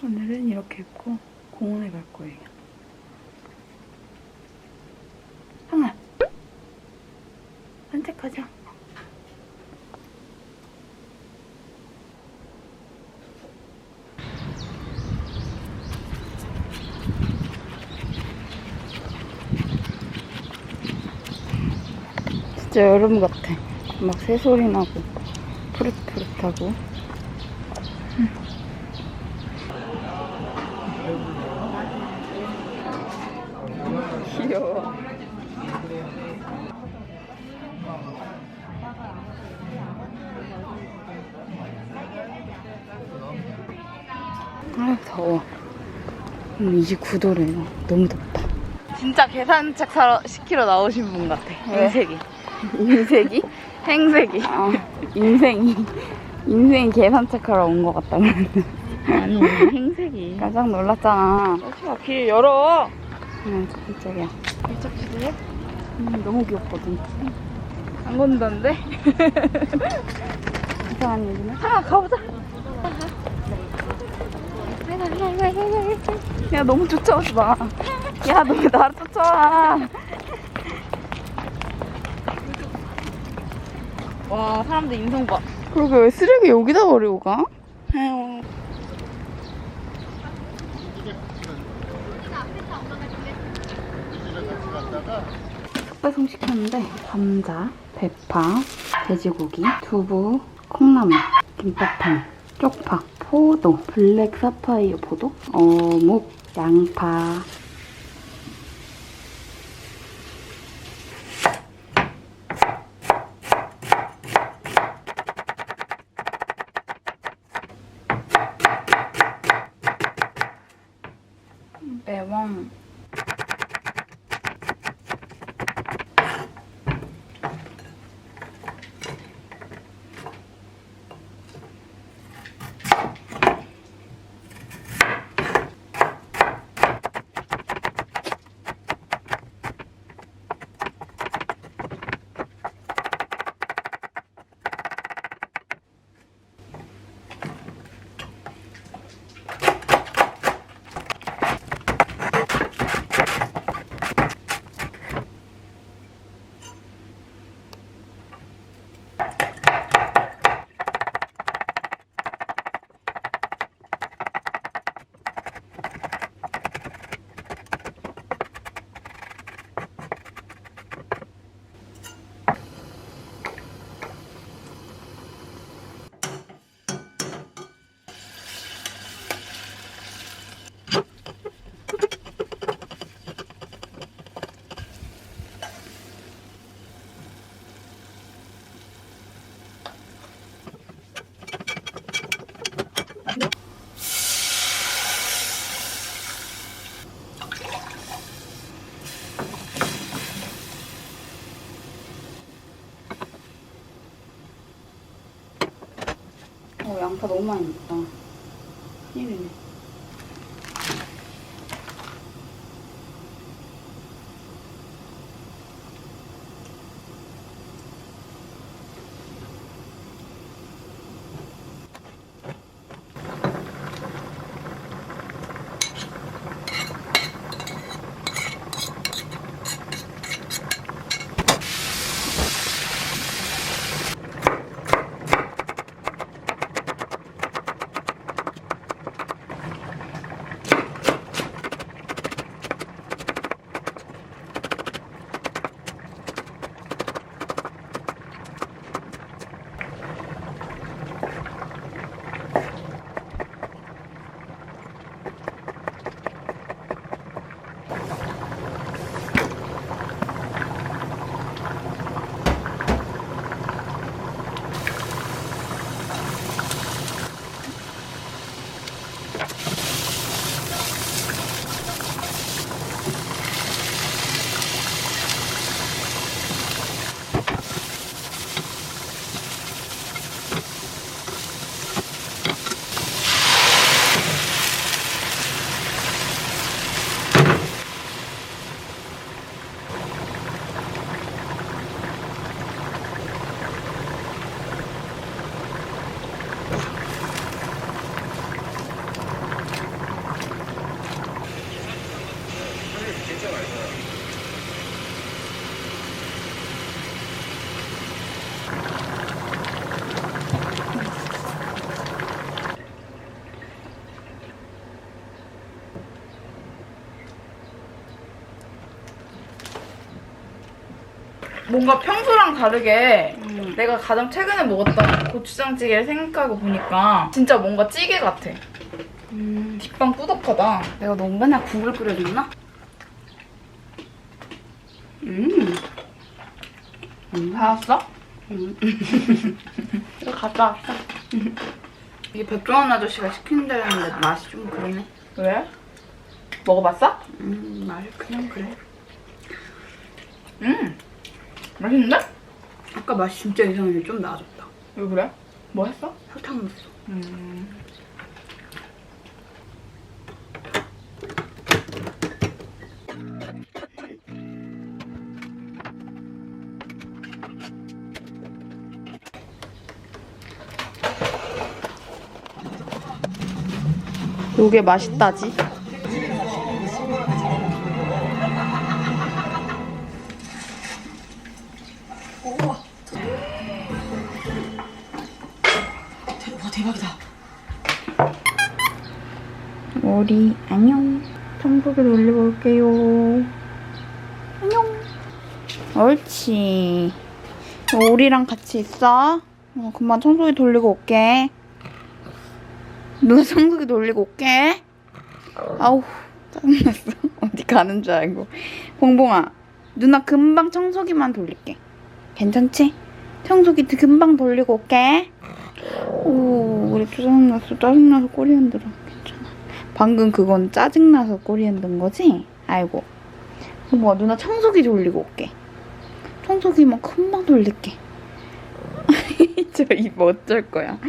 오늘은 이렇게 입고 공원에 갈 거예요. 항아, 산책하자. 진짜 여름 같아. 막 새소리 나고 푸릇푸릇하고. 귀여워. 아 더워. 오늘 29도래요. 너무 덥다. 진짜 계산책 사러 시키러 나오신 분 같아. 인색이. 인색이? 행색이. 아, 인생이. 인생이 계산책 하러 온 것 같다. 아니 행색이 깜짝 놀랐잖아. 오지마 길 열어 응, 깜짝이야. 깜짝 주세요? 음, 너무 귀엽거든. 안 건든데? 이상한 얘기네. 아, 가보자. 야, 너무 쫓아오지 마. 야, 너 왜 나를 쫓아와. 와 사람들 인성 봐 그러게, 왜 쓰레기 여기다 버리고 가? 아 유. 배송 시켰는데 감자, 대파, 돼지고기, 두부, 콩나물, 김밥탕, 쪽파, 포도, 블랙 사파이어 포도, 어묵, 양파. 매왕. 어, 양파 너무 많이 넣었다. 뭔가 평소랑 다르게 음. 내가 가장 최근에 먹었던 고추장찌개를 생각하고 보니까 진짜 뭔가 찌개 같아. 음. 뒷방 꾸덕하다. 내가 너무 맨날 국을 끓여줬나? 음. 받았어? 이거 갔다 왔어. 이게 백종원 아저씨가 시킨다는데 맛이 좀 그러네. 왜? 먹어봤어? 음, 맛이 그냥 그래. 음. 맛있는데? 아까 맛이 진짜 이상했는데 좀 나아졌다. 왜 그래? 뭐 했어? 설탕 넣었어. 음. 요게 맛있다지? 우리 안녕. 돌리고 올게요. 안녕. 옳지. 우리랑 같이 있어. 어, 금방 청소기 돌리고 올게. 누나 청소기 돌리고 올게. 아우 짜증났어. 어디 가는 줄 알고. 봉봉아, 누나 금방 청소기만 돌릴게. 괜찮지? 청소기 금방 돌리고 올게. 오, 우리 짜증났어. 짜증나서 꼬리 흔들어. 방금 그건 짜증나서 꼬리 흔든 거지? 아이고. 뭐 누나 청소기 돌리고 올게. 청소기 막 금방 돌릴게. 저 입 어쩔 거야.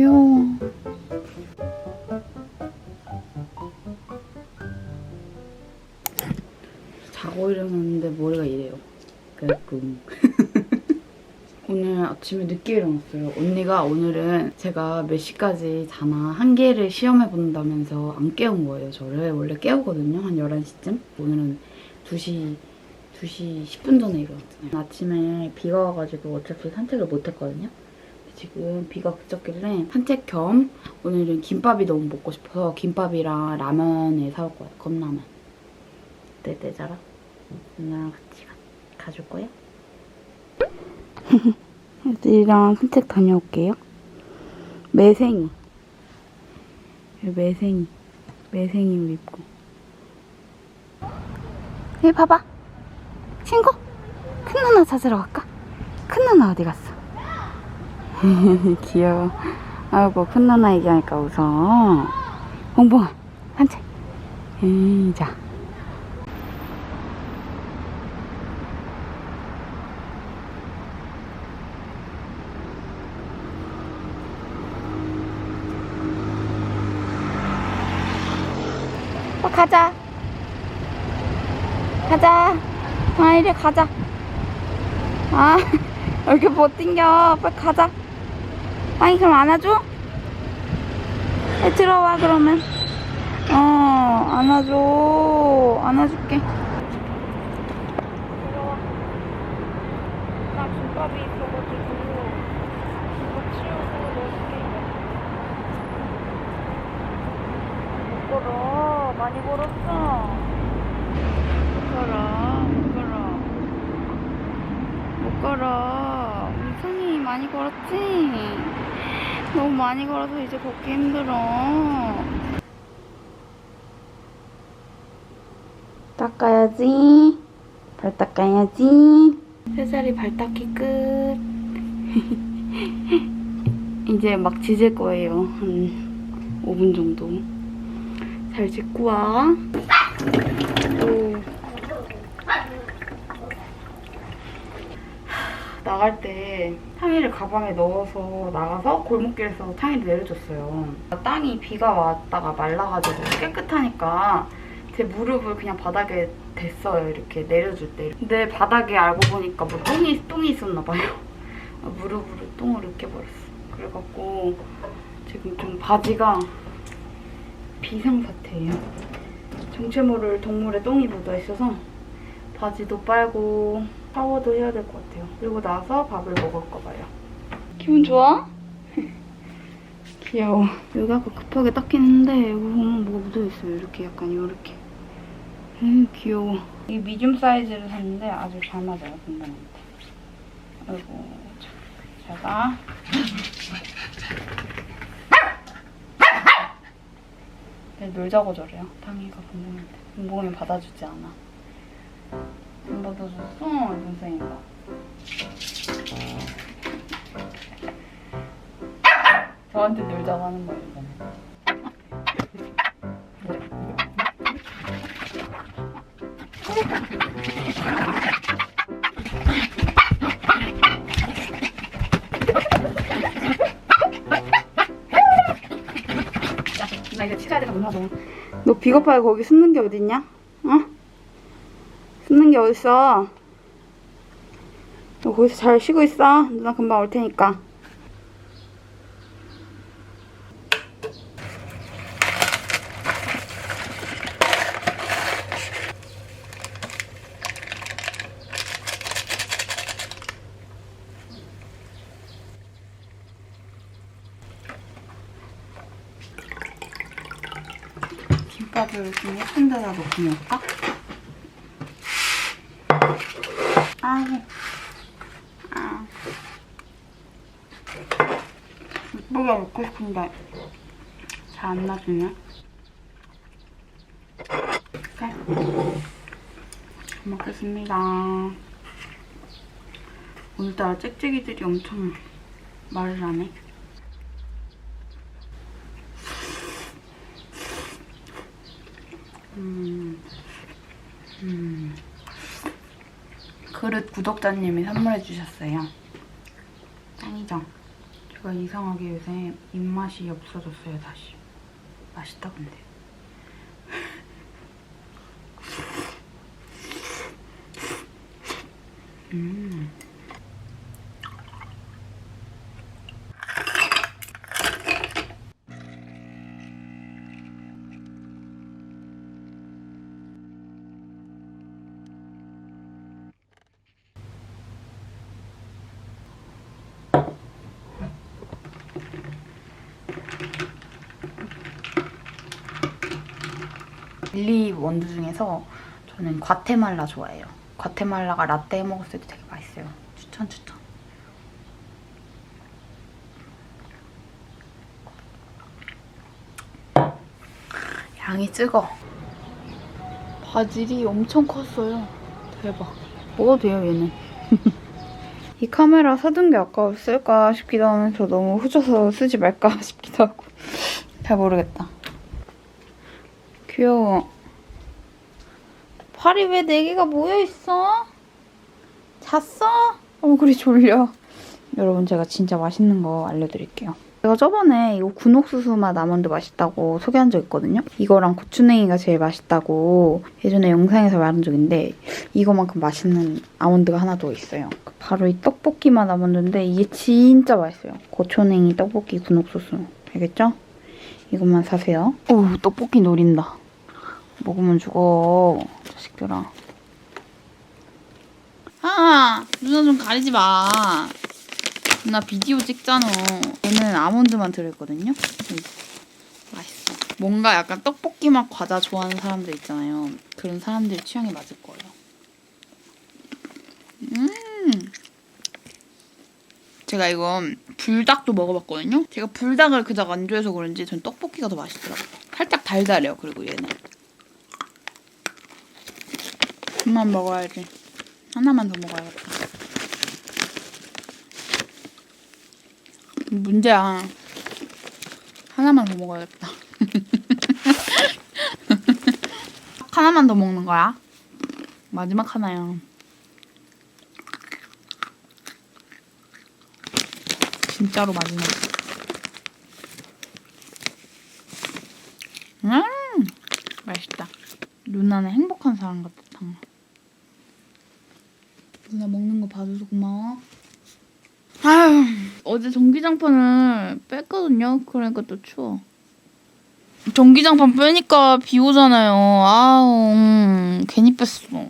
귀여워. 자고 일어났는데 머리가 이래요. 깔끔. 오늘 아침에 늦게 일어났어요. 언니가 오늘은 제가 몇 시까지 자나 한 개를 시험해 본다면서 안 깨운 거예요, 저를. 원래 깨우거든요, 한 11시쯤. 오늘은 2시, 2시 10분 전에 일어났잖아요. 아침에 비가 와가지고 어차피 산책을 못 했거든요. 지금 비가 그쳤길래 산책 겸 오늘은 김밥이 너무 먹고 싶어서 김밥이랑 라면을 사올 거예요, 컵라면. 네, 떼떼자라. 누나랑 같이 가, 가줄 거야? 애들이랑 산책 다녀올게요. 매생이. 매생이. 매생이 옷 입고. 여기 봐봐. 친구? 큰 누나 찾으러 갈까? 큰 누나 어디 갔어? 귀여워. 아이고, 큰 누나 얘기하니까 웃어. 봉봉아, 산책. 음, 자. 어, 가자. 가자. 아, 이리 가자. 아, 왜 이렇게 못 튕겨. 빨리 가자. 아니, 그럼 안아줘? 에, 들어와, 그러면. 어, 안아줘. 안아줄게. 걸어. 많이 걸었어. 못 걸어. 못 걸어. 못 걸어. 우리 손이 많이 걸었지? 너무 많이 걸어서 이제 걷기 힘들어. 닦아야지. 발 닦아야지. 세살이 발 닦기 끝. 이제 막 지질 거예요. 한 5분 정도. 잘 짖고 와. 오. 나갈 때 탕이를 가방에 넣어서 나가서 골목길에서 탕이를 내려줬어요. 땅이 비가 왔다가 말라가지고 깨끗하니까 제 무릎을 그냥 바닥에 댔어요. 이렇게 내려줄 때. 근데 바닥에 알고 보니까 뭐 똥이, 똥이 있었나 봐요. 무릎으로 똥을 이렇게 버렸어. 그래갖고 지금 좀 바지가 비상사태예요. 정체 모를 동물의 똥이 묻어 있어서 바지도 빨고 샤워도 해야 될 것 같아요. 그리고 나서 밥을 먹을 거 봐요. 기분 좋아? 귀여워. 여기 아까 급하게 닦긴 했는데 여기 보면 뭐가 묻어있어요. 이렇게 약간 이렇게. 음 귀여워. 이 미디움 사이즈를 샀는데 아주 잘 맞아요. 분명한테. 아이고 자, 제가 네, 놀자고 저래요. 탕이가 분명한테. 공공이 받아주지 않아. 안 받아줬어, 선생님가. 저한테 놀자고 하는 거예요. 나 이거 몰라, 너. 너 비겁하게 거기 숨는 게 어딨냐? 어? 숨는 게 어딨어? 너 거기서 잘 쉬고 있어. 누나 금방 올 테니까. 김밥을 좀 예쁜 데다 넣을까? 아우. 아. 예쁘게 넣고 싶은데 잘안 놔주네. 잘 먹겠습니다. 오늘따라 짹짹이들이 엄청 말을 안 해. 음. 음. 그릇 구독자님이 선물해 주셨어요. 짱이죠? 제가 이상하게 요새 입맛이 없어졌어요, 다시. 맛있다, 근데. 음. 릴리 원두 중에서 저는 과테말라 좋아해요. 과테말라가 라떼 해 먹었을 때 되게 맛있어요. 추천 추천. 양이 찍어. 바질이 엄청 컸어요. 대박. 먹어도 돼요, 얘는. 이 카메라 사둔 게 아까웠을까 싶기도 하면서 너무 후져서 쓰지 말까 싶기도 하고. 잘 모르겠다. 귀여워. 팔이 왜 네 개가 모여 있어? 잤어? 얼굴이 졸려. 여러분 제가 진짜 맛있는 거 알려드릴게요. 제가 저번에 이거 군옥수수 맛 아몬드 맛있다고 소개한 적 있거든요. 이거랑 고추냉이가 제일 맛있다고 예전에 영상에서 말한 적인데 이거만큼 맛있는 아몬드가 하나 더 있어요. 바로 이 떡볶이 맛 아몬드인데 이게 진짜 맛있어요. 고추냉이 떡볶이 군옥수수. 알겠죠? 이것만 사세요. 오 떡볶이 노린다. 먹으면 죽어 자식들아. 아 누나 좀 가리지 마. 누나 비디오 찍잖아. 얘는 아몬드만 들어있거든요. 음, 맛있어. 뭔가 약간 떡볶이 맛 과자 좋아하는 사람들 있잖아요. 그런 사람들 취향에 맞을 거예요. 음. 제가 이거 불닭도 먹어봤거든요. 제가 불닭을 그닥 안 좋아해서 그런지 전 떡볶이가 더 맛있더라고요. 살짝 달달해요. 그리고 얘는. 그만 먹어야지. 하나만 더 먹어야겠다. 문제야. 하나만 더 먹어야겠다. 하나만 더 먹는 거야. 마지막 하나야. 진짜로 맛있네. 음, 맛있다. 누나는 행복한 사람 같다. 정말. 누나 먹는 거 봐줘서 고마워. 아유, 어제 전기장판을 뺐거든요. 그러니까 또 추워. 전기장판 빼니까 비 오잖아요. 아우, 음, 괜히 뺐어.